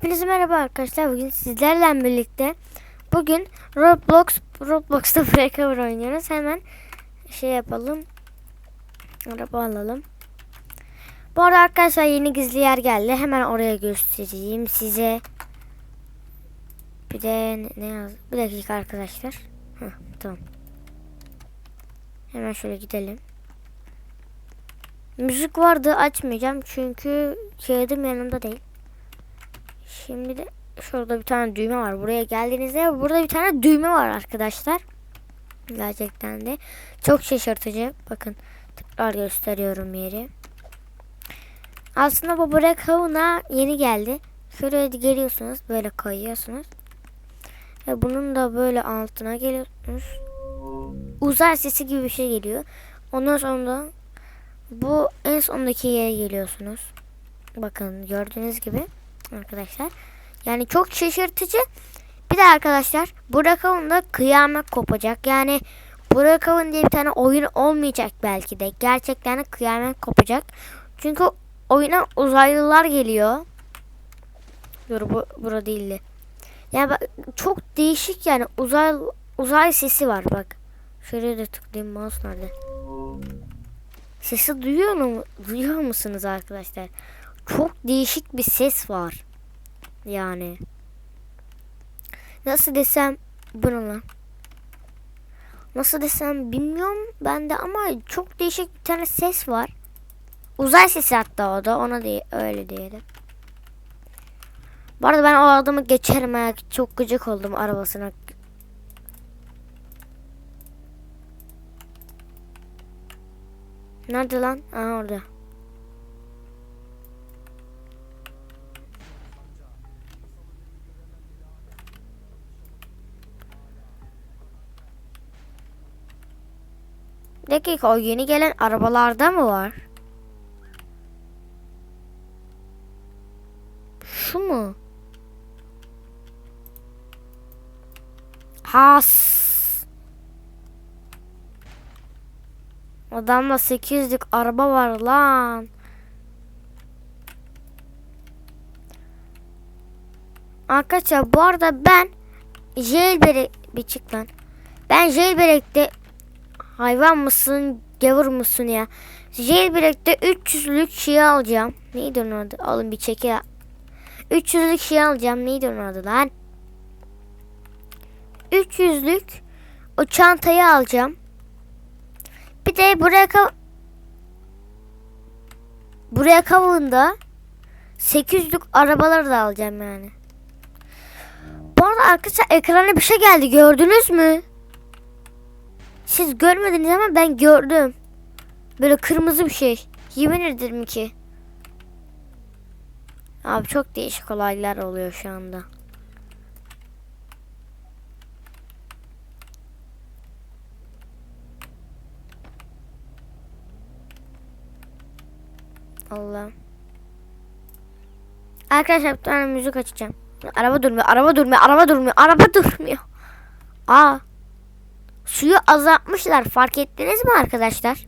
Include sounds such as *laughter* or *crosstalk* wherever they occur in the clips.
Hepinize merhaba arkadaşlar. Bugün sizlerle birlikte bugün Roblox Roblox'ta Breakover oynuyoruz. Hemen şey yapalım. Araba alalım. Bu arada arkadaşlar yeni gizli yer geldi. Hemen oraya göstereyim size. Bir de ne, ne yaz? Bir dakika arkadaşlar. Heh, tamam. Hemen şöyle gidelim. Müzik vardı açmayacağım çünkü kağıdım yanımda değil. Şimdi de şurada bir tane düğme var. Buraya geldiğinizde burada bir tane düğme var arkadaşlar. Gerçekten de çok şaşırtıcı. Bakın tekrar gösteriyorum yeri. Aslında bu Black Hove'na yeni geldi. Şöyle geliyorsunuz böyle kayıyorsunuz. Ve bunun da böyle altına geliyorsunuz. Uzay sesi gibi bir şey geliyor. Ondan sonra bu en sondaki yere geliyorsunuz. Bakın gördüğünüz gibi arkadaşlar. Yani çok şaşırtıcı. Bir de arkadaşlar Burakavun'da kıyamet kopacak. Yani Burakavun diye bir tane oyun olmayacak belki de. Gerçekten de kıyamet kopacak. Çünkü oyuna uzaylılar geliyor. Dur bu bura değildi. Yani bak, çok değişik yani uzay uzay sesi var bak. Şöyle de tıklayayım mouse nerede? Sesi duyuyor mu? Duyuyor musunuz arkadaşlar? Çok değişik bir ses var. Yani. Nasıl desem bunu lan. Nasıl desem bilmiyorum ben de ama çok değişik bir tane ses var. Uzay sesi hatta o da ona diye öyle diyelim. Bu arada ben o adamı geçerim ha. Çok gıcık oldum arabasına. Nerede lan? Aa orada. Dakika o yeni gelen arabalarda mı var? Şu mu? Has. Adamda 800'lük araba var lan. Arkadaşlar bu arada ben jailbreak bir çık lan. Ben jailbreak'te hayvan mısın gavur musun ya? Jailbreak'te 300'lük şey alacağım. Neydi onun adı? Alın bir çeke. 300'lük şey alacağım. Neydi onun adı lan? 300'lük o çantayı alacağım. Bir de buraya kav buraya kavunda 800'lük arabaları da alacağım yani. Bu arada arkadaşlar ekrana bir şey geldi gördünüz mü? Siz görmediniz ama ben gördüm. Böyle kırmızı bir şey. Yemin ederim ki. Abi çok değişik olaylar oluyor şu anda. Allah. Arkadaşlar bir tane müzik açacağım. Araba durmuyor, araba durmuyor, araba durmuyor, araba durmuyor. Aa. Suyu azaltmışlar. Fark ettiniz mi arkadaşlar?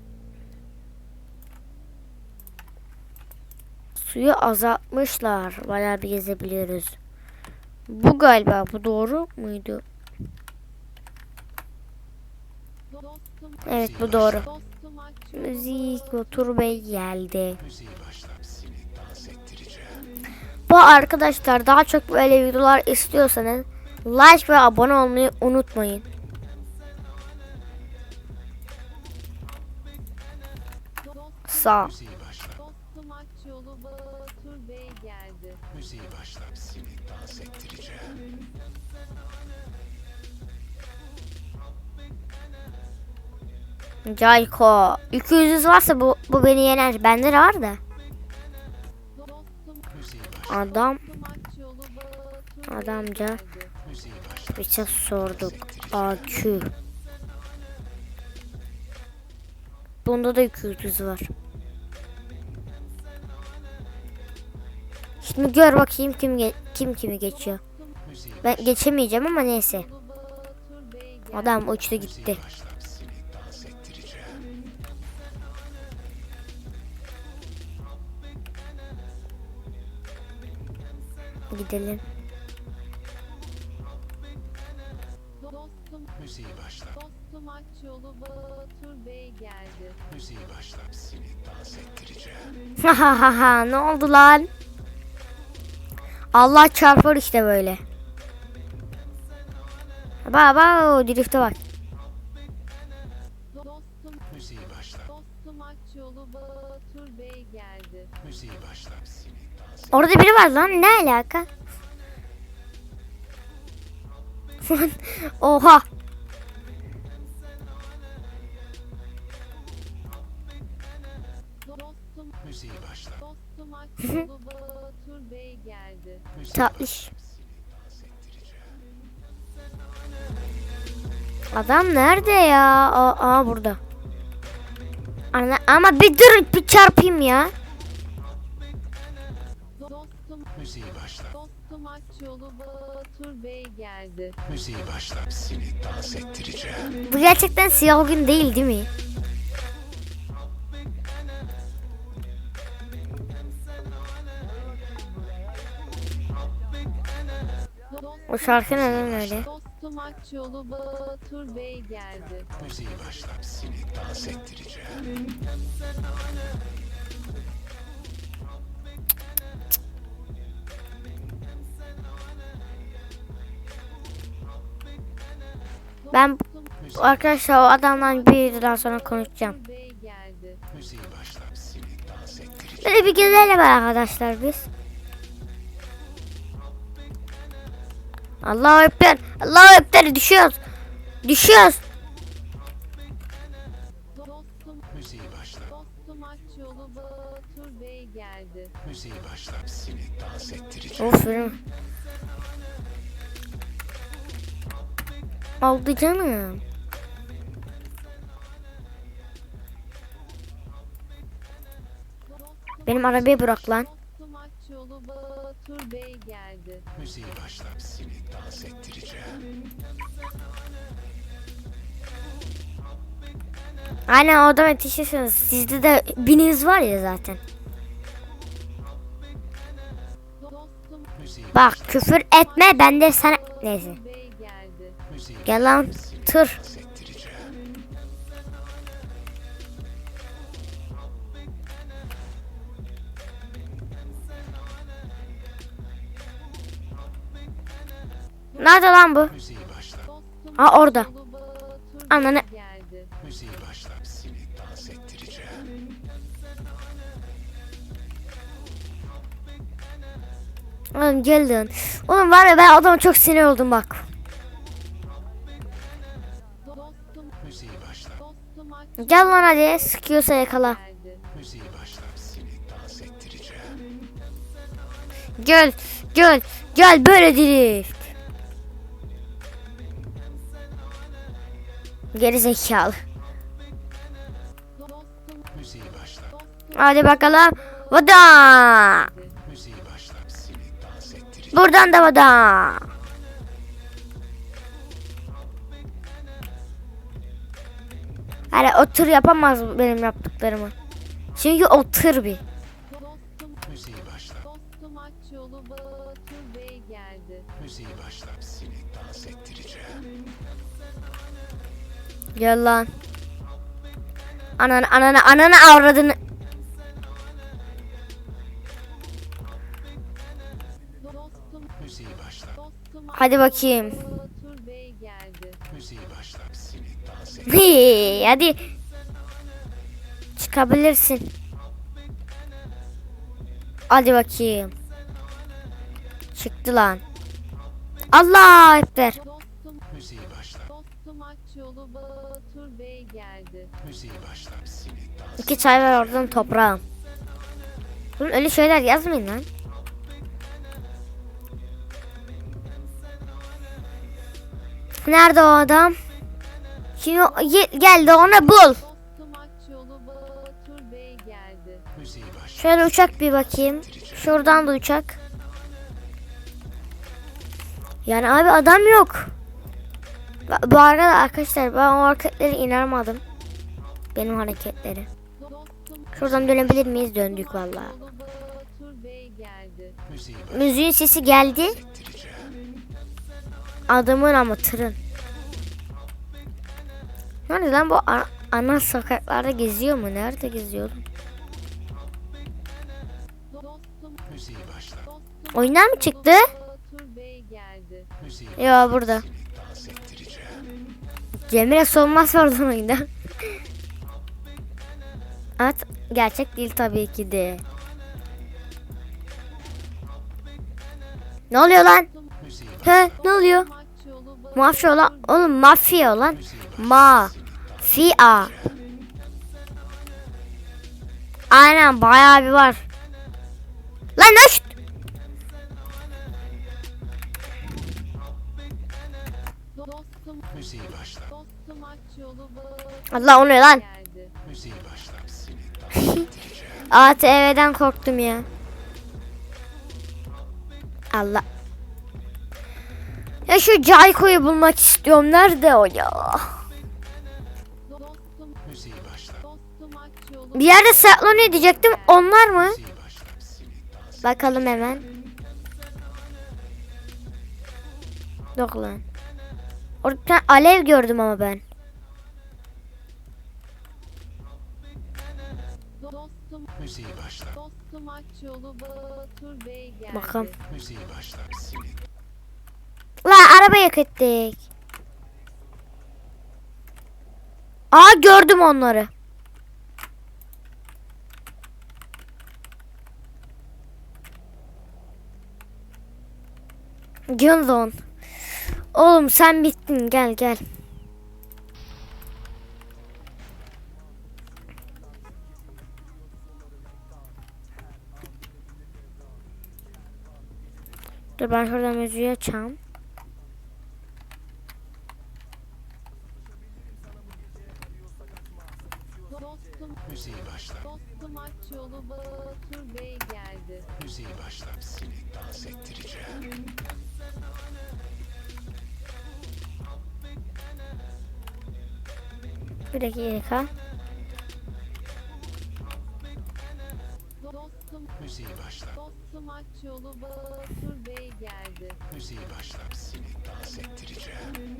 Suyu azaltmışlar. Bayağı bir gezebiliyoruz. Bu galiba. Bu doğru muydu? Evet bu doğru. Müzik Otur Bey geldi. Bu arkadaşlar daha çok böyle videolar istiyorsanız like ve abone olmayı unutmayın. Sağ. Müziği başlat, Dostum aç yolu Batur Bey geldi. müziği başlat. Seni dans ettireceğim. Cayko. 200 varsa bu, bu beni yener. Bende de var da. Adam adamca bir şey sorduk. AQ. Bunda da 200 var. Şimdi gör bakayım kim ge- kim kimi geçiyor. Ben geçemeyeceğim ama neyse. Adam uçtu gitti. Gidelim. Müziği başla. dostum aç yolu Batur Bey geldi. Müziği başla. Seni dans ettireceğim. Ha ha ha ne oldu lan? Allah çarpar işte böyle. Baba o drifte bak. Dostum, Müziği başla. dostum aç yolu Batur Bey geldi. Müziği başla. Orada biri var lan ne alaka? Oha. Dostum, Müziği başla. *laughs* Tatlış. Adam nerede ya? Aa, aa burada. Ana, ama bir dur bir çarpayım ya. Dostum, Müziği başla. dostum aç yolu Batur Bey geldi. Müziği başla. Seni dans ettireceğim. Bu gerçekten siyah gün değil değil mi? O şarkı neden öyle? Dostum aç yolu Batur Bey geldi. Müziği başla. Seni dans ettireceğim. Ben Müziği, arkadaşlar o adamla bir videodan sonra konuşacağım. Böyle bir güzelim arkadaşlar biz. Allahu Ekber. Allahu Ekber düşüyoruz. Düşüyoruz. Müziği başla. dostum aç yolu Batur Bey geldi. Müziği başla. Seni dans ettireceğim. Of benim. Oldu canım. Benim arabayı bırak lan. dostum Batur Bey geldi. Müziği başla. Seni dans ettireceğim. Aynen o da yetişirsiniz. Sizde de bininiz var ya zaten. Dostum, Müziği Bak küfür etme ben de sana... Neyse. Bey geldi. Müziği Gel lan tır. Nerede lan bu? Ha orada. Ananı-. Müziği başla. Seni dans ettireceğim. Oğlum gel lan. Oğlum var ya ben adama çok sinir oldum bak. Gel lan hadi sıkıyorsa yakala. Gel gel gel böyle drift. Geri zekalı. Hadi bakalım. Vada. Buradan da vada. Hani o tır yapamaz benim yaptıklarımı. Çünkü o tır bir. Gel lan. Ananı ananı ananı avradını. Hadi bakayım. Hii, hadi. Çıkabilirsin. Hadi bakayım. Çıktı lan. Allah ekber. Dostum, Müziği başla. dostum aç yolu Batur Bey geldi. Müziği başla. Seni dans İki çay ver oradan toprağım. Oğlum öyle şeyler yazmayın lan. Nerede o adam? Şimdi geldi onu bul. Şöyle uçak bir bakayım. Şuradan da uçak. Yani abi adam yok. Bu arada arkadaşlar ben o hareketleri inanmadım. Benim hareketleri. Şuradan dönebilir miyiz? Döndük. Müziği Müziğin sesi geldi. Adamın ama tırın. Yani lan bu ana sokaklarda geziyor mu? Nerede dostum. Oyundan mı çıktı? Ya burada. Cemile Solmaz vardı oyunda. Evet gerçek değil tabii ki de. Ne oluyor lan? He ne oluyor? Mafya olan oğlum mafya olan ma fia. Aynen bayağı bir var. Lan Batur Allah o ne lan? ATV'den korktum ya. Allah. Ya şu Cayko'yu bulmak istiyorum. Nerede o ya? Bir yerde saklanıyor diyecektim. Onlar mı? Bakalım hemen. Yok lan. Orada alev gördüm ama ben. Batur Bey geldi. Bakalım. Müziği başlat. Seni La araba yak ettik. Aa gördüm onları. Gunzon. Oğlum sen bittin gel gel. Dur ben şurada müziği açayım. Dostum, Müziği başlat. dostum aç yolu Batur Bey geldi. Müziği başlat. Seni dans ettireceğim. Bir dakika. Müziği başlat. dostum aç yolu Batur Bey geldi. Müziği başlat. Seni dans ettireceğim.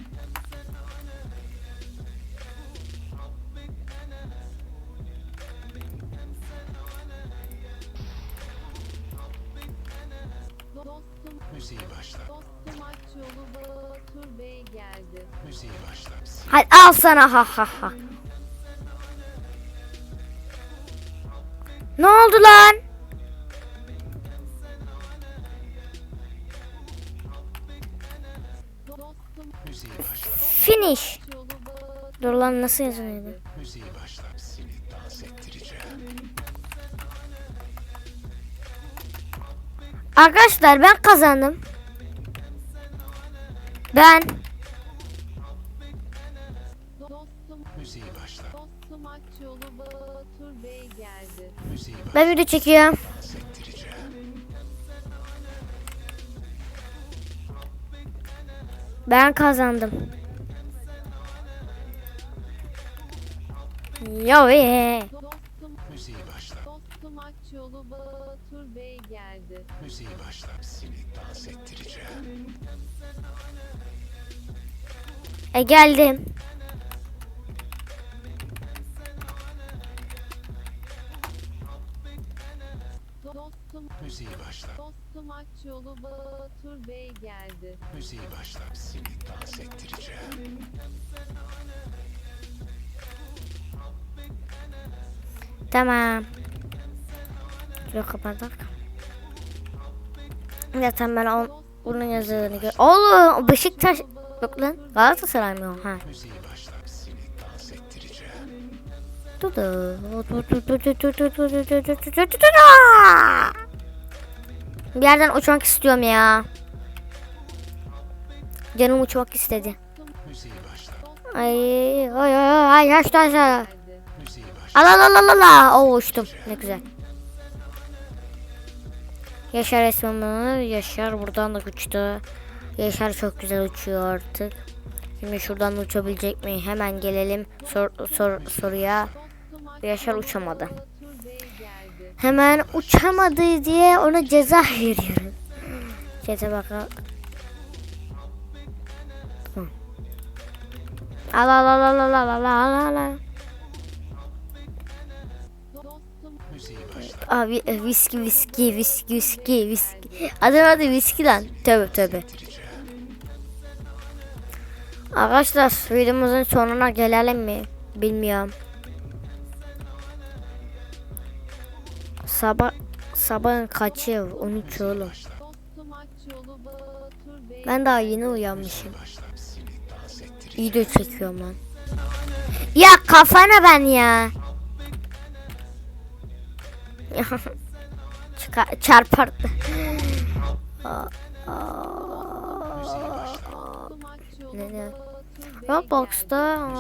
Dostum, Müziği başlat. dostum aç yolu Batur Bey geldi. Müziği başlat. Seni Hadi al sana ha ha ha. Ne oldu lan? Finish. Dur lan nasıl yazılıyordu? Müziği başlat. Seni dans ettireceğim. Arkadaşlar ben kazandım. Ben Müziği başlat. dostum aç yolu Batur Bey geldi. Müziği ben video çekiyorum. Ben kazandım. Yo ye. Dostum, Müziği başlat. dostum aç yolu Batur Bey geldi. Müziği başlat. Seni dans ettireceğim. E geldim. Dostum, Müziği başlat. dostum aç yolu Batur Bey geldi. Müziği başlat. Seni dans ettireceğim. Tamam. Şöyle kapatak. Zaten ben o, bunun yazılarını gör. Oğlum Beşiktaş yok lan. Galatasaray mı o? Ha. Bir yerden uçmak istiyorum ya. Canım uçmak istedi. Müziği başlat. Ay ay ay ay yaştan aşağı. Geldi. Müziği başlat. Al al al al al. Oo uçtum. Ne güzel. Yaşar resmen Yaşar buradan da uçtu. Yaşar çok güzel uçuyor artık. Şimdi şuradan uçabilecek mi? Hemen gelelim sor, sor, soruya. Yaşar uçamadı. Hemen uçamadı diye ona ceza veriyorum. Ceza bakalım. Tamam. Al al al al al al al al Abi e, viski viski viski viski viski. Adım adı viski lan. Tövbe tövbe. Arkadaşlar videomuzun sonuna gelelim mi? Bilmiyorum. Sabah sabahın kaçı? 13 oğlum. Ben daha yeni uyanmışım. Video çekiyorum lan. Ya kafana ben ya. *laughs* Çıkar, çarpar. Ne ne? Roblox'ta.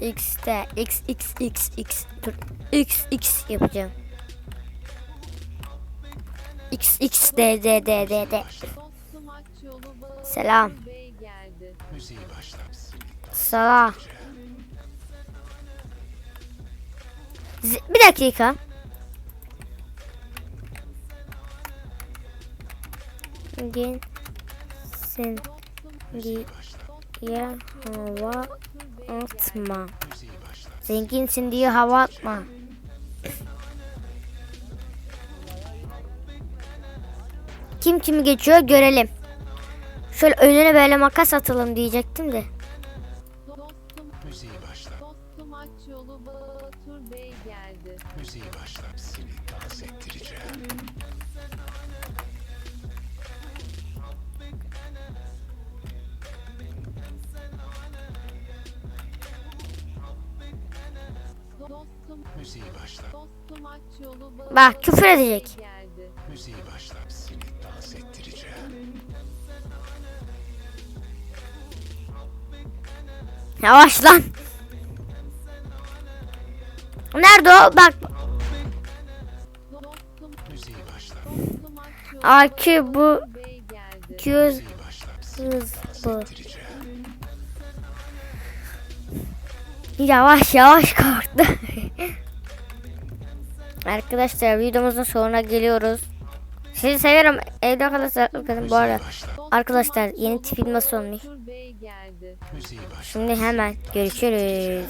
X'te X X X X dur X X yapacağım. X X D D D D D. Batur Selam. Z- Bir dakika. Gin sen gi ya hava atma. Zenginsin diye hava atma. Kim kimi geçiyor görelim. Şöyle önüne böyle makas atalım diyecektim de. Bak küfür edecek. Müziği başlar seni dans ettireceğim. Yavaş lan. Nerede o? Bak. Müziği başlar. Aki bu göz kız bu. Yavaş yavaş korktu. *laughs* Arkadaşlar videomuzun sonuna geliyoruz. Sizi seviyorum. Evde kalırsa bu arada. Arkadaşlar yeni tipim nasıl olmuş? Şimdi hemen görüşürüz.